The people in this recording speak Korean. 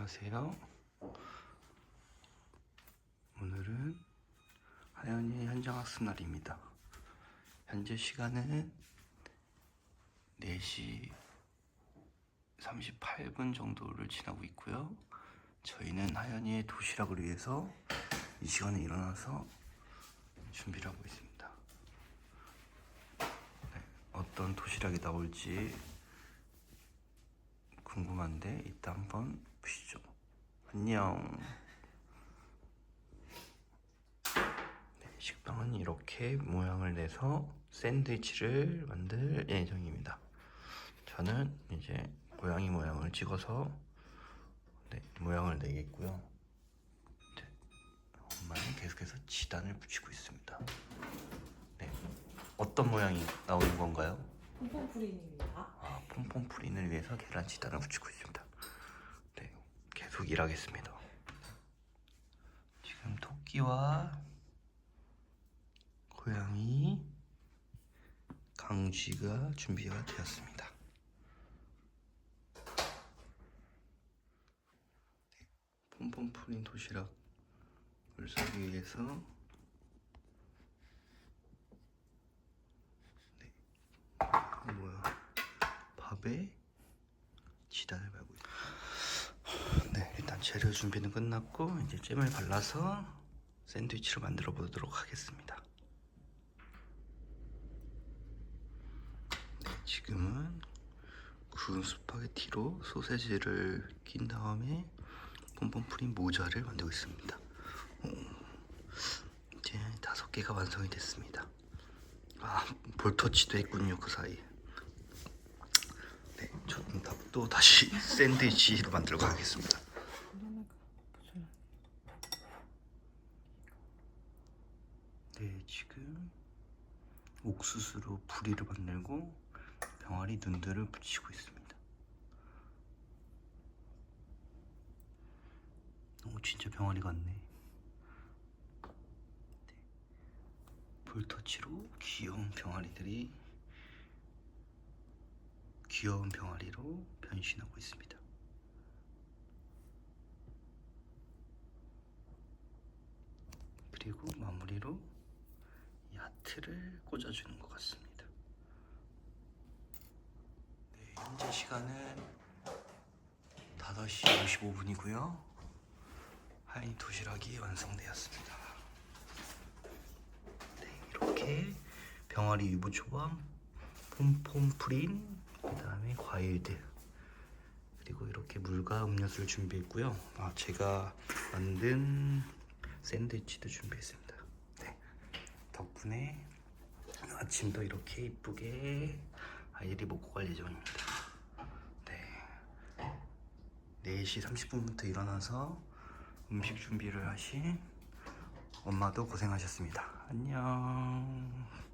안녕하세요. 오늘은 하연이의 현장 학습 날입니다. 현재 시간은 4시 38분 정도를 지나고 있고요. 저희는 하연이의 도시락을 위해서 이 시간에 일어나서 준비를 하고 있습니다. 네, 어떤 도시락이 나올지 궁금한데 이따 한번. 안녕. 네, 식빵은 이렇게 모양을 내서 샌드위치를 만들 예정입니다. 저는 이제 고양이 모양을 찍어서 네, 모양을 내겠고요. 네, 엄마는 계속해서 지단을 붙이고 있습니다. 네, 어떤 모양이 나오는 건가요? pompom프린입니다. 아, 퐁퐁 프린을 위해서 계란 치단을 붙이고 있습니다. 네, 계속 일하겠습니다. 지금 토끼와 고양이 강쥐가 준비가 되었습니다. 네, pompom 프린 도시락을 싸기 위해서 네, 이거 뭐야? 밥에 지단을 발고 있습니다. 재료 준비는 끝났고 이제 잼을 발라서 샌드위치를 만들어 보도록 하겠습니다. 네, 지금은 구운 스파게티로 소세지를 낀 다음에 pompom프린 모자를 만들고 있습니다. 오, 이제 다섯 개가 완성이 됐습니다. 아, 볼터치도 했군요 그 사이에. 네, 저는 다- 또 다시 샌드위치로 만들고 가겠습니다. 네, 지금 옥수수로 부리를 만들고 병아리 눈들을 붙이고 있습니다. 오, 진짜 병아리 같네. 네. 볼터치로 귀여운 병아리들이 귀여운 병아리로 변신하고 있습니다. 그리고 마무리로 이 하트를 꽂아주는 것 같습니다. 네, 현재 시간은 5시 55분이고요. 하이 도시락이 완성되었습니다. 네, 이렇게 병아리 유부초밥, 폼폼 프린, 그 다음에 과일들 그리고 이렇게 물과 음료수를 준비했고요. 아, 제가 만든 샌드위치도 준비했습니다. 네, 덕분에 아침도 이렇게 이쁘게 아이들이 먹고 갈 예정입니다. 네, 4시 30분부터 일어나서 음식 준비를 하신 엄마도 고생하셨습니다. 안녕.